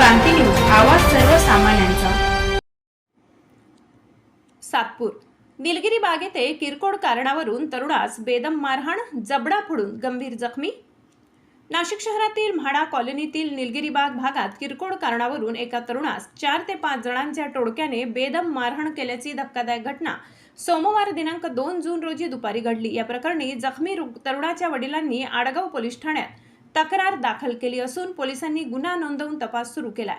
क्रांती news आवाज सर्वसामान्यांचा. सातपूर. निलगिरी बाग येथे किरकोळ कारणावरून तरुणास बेदम मारहाण जबडा फोडून गंभीर जखमी. नाशिक शहरातील म्हाडा कॉलनीतील निलगिरी बाग भागात किरकोळ कारणावरून एका तरुणास चार ते पाच जणांच्या टोळक्याने बेदम मारहाण केल्याची धक्कादायक घटना सोमवार दिनांक दोन जून रोजी दुपारी घडली. या प्रकरणी जखमी तरुणाच्या वडिलांनी आडगाव पोलीस ठाण्यात तक्रार दाखल केली असून पोलिसांनी गुन्हा नोंदवून तपास सुरू केलाय.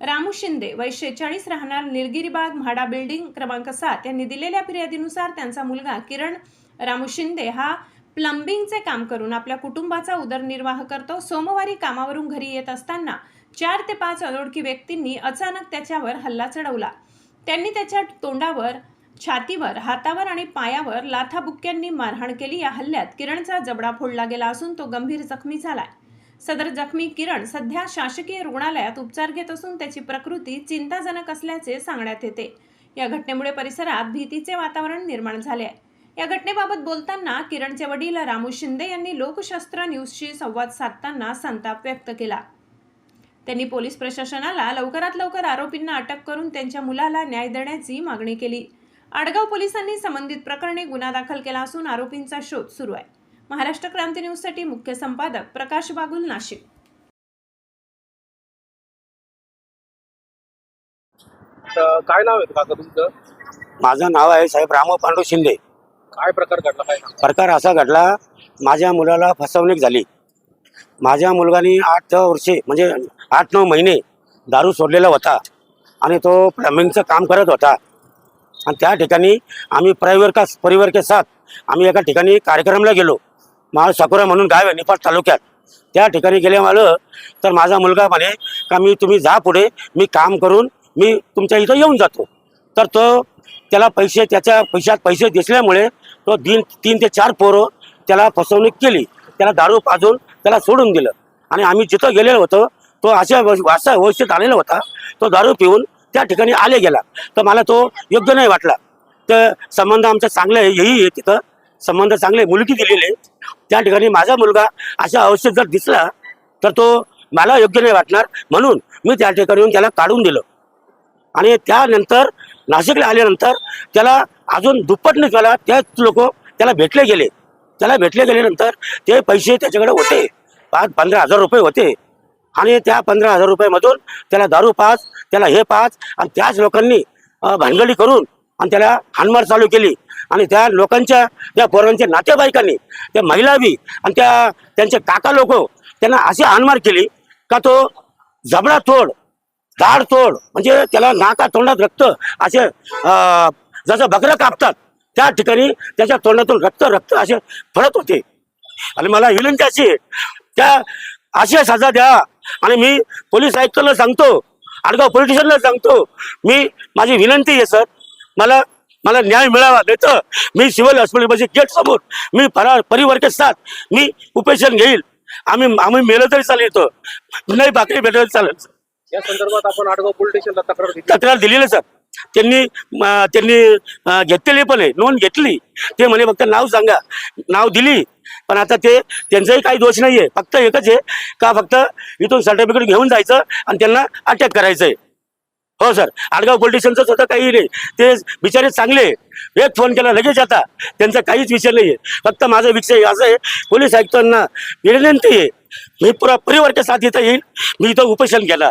रामू शिंदे वय शेहेचाळीस राहणार निलगिरी बाग म्हाडा बिल्डिंग क्रमांक सात. यांनी दिलेल्या फिर्यादीनुसार त्यांचा मुलगा किरण रामू शिंदे हा प्लंबिंगचे काम करून आपल्या कुटुंबाचा उदरनिर्वाह करतो. सोमवारी कामावरून घरी येत असताना चार ते पाच अनोळखी व्यक्तींनी अचानक त्याच्यावर हल्ला चढवला. त्यांनी त्याच्या तोंडावर छातीवर हातावर आणि पायावर लाथाबुक्क्यांनी मारहाण केली. या हल्ल्यात किरणचा जबडा फोडला गेला असून तो गंभीर जखमी झालाय. सदर जखमी किरण सध्या शासकीय रुग्णालयात उपचार घेत असून त्याची प्रकृती चिंताजनक असल्याचे सांगण्यात येते. या घटनेमुळे परिसरात भीतीचे वातावरण निर्माण झाले आहे या घटनेबाबत बोलताना किरणचे वडील रामू शिंदे यांनी लोकशास्त्र न्यूजशी संवाद साधताना संताप व्यक्त केला. त्यांनी पोलीस प्रशासनाला लवकरात लवकर आरोपींना अटक करून त्यांच्या मुलाला न्याय देण्याची मागणी केली. आडगाव पोलिसांनी संबंधित प्रकरणी गुन्हा दाखल केला असून आरोपींचा शोध सुरू आहे. महाराष्ट्र क्रांती न्यूजसाठी मुख्य संपादक प्रकाश बागुल नाशिक. काय नाव आहे काका तुमचं? माझं नाव आहे साहेब राम पांडू शिंदे. काय प्रकार घडला? काय प्रकार असा घडला माझ्या मुलाला फसवणूक झाली. माझ्या मुलगाने आठ वर्षे म्हणजे आठ नऊ महिने दारू सोडलेला होता आणि तो प्लंबिंगचं काम करत होता. आणि त्या ठिकाणी आम्ही परिवार का परिवार के साथ आम्ही एका ठिकाणी कार्यक्रमला गेलो. माळ साकुरा म्हणून गाव आहे निपाट तालुक्यात. त्या ठिकाणी गेले मला तर माझा मुलगा म्हणे का मी तुम्ही जा पुढे मी काम करून मी तुमच्या इथं येऊन जातो. तर तो त्याला पैसे त्याच्या पैशात पैसे दिसल्यामुळे तो दिन तीन ते चार पोरं त्याला फसवणूक केली. त्याला दारू पाजून त्याला सोडून दिलं. आणि आम्ही जिथं गेलेलो होतो तो अशा व- अवस्थेत आलेला होता. तो दारू पिऊन त्या ठिकाणी आले गेला. तर मला तो योग्य नाही वाटला. तर संबंध आमचा चांगला आहे हेही आहे तिथं. संबंध चांगले मुलगी दिलेले त्या ठिकाणी माझा मुलगा अशा अवस्थेत जर दिसला तर तो मला योग्य नाही वाटणार. म्हणून मी त्या ठिकाणी येऊन त्याला काढून दिलं. आणि त्यानंतर नाशिकला आल्यानंतर त्याला अजून दुप्पटने त्याला त्याच लोक त्याला भेटले गेले. त्याला भेटले गेल्यानंतर ते पैसे त्याच्याकडे होते. पाच पंधरा हजार रुपये होते. आणि त्या पंधरा हजार रुपयामधून त्याला दारू पाच त्याला हे पाच आणि त्याच लोकांनी अं, भानगडी करून आणि त्याला हाणमार चालू केली. आणि त्या लोकांच्या त्या पोरांच्या नातेवाईकांनी त्या महिला बी आणि त्या त्यांचे काका लोक त्यांना अशी हाणमार केली का तो जबडा तोड दाढ तोड म्हणजे त्याला नाका तोंडात रक्त असे जसं बकरं कापतात त्या ठिकाणी त्याच्या तोंडातून रक्त रक्त असे फळत होते. आणि मला विनंती अशी त्या अशा सजा द्या. आणि मी पोलीस आयुक्तांना सांगतो आडगाव पोलीस स्टेशनला सांगतो मी माझी विनंती आहे सर मला मला न्याय मिळावा नाही तर मी सिव्हिल हॉस्पिटलमध्ये गेट समोर मी फरार परिवार के साथ मी उपेशन घेईल. आम्ही आम्ही मेलं तरी चालेल इथं. नाही भाकरी भेटलं तरी चालेल या संदर्भात आपण आडगाव पोलीस स्टेशनला तक्रार तक्रार दिलेली सर. त्यांनी त्यांनी घेतलेली पण आहे नोंद घेतली. ते म्हणे फक्त नाव सांगा. नाव दिली पण आता ते त्यांचाही काही दोष नाहीये. फक्त एकच आहे का फक्त इथून सर्टिफिकेट घेऊन जायचं आणि त्यांना अटॅक करायचं आहे हो सर. आडगाव पोलीस स्टेशनचं स्वतः काही नाही. ते बिचारे चांगले एक फोन केला लगेच आता. त्यांचा काहीच विषय नाहीये. फक्त माझा विषय असं आहे पोलीस आयुक्तांना विनंती आहे. मी पुरा परिवारच्या साथ इथं येईल. मी इथं उपोषण केला.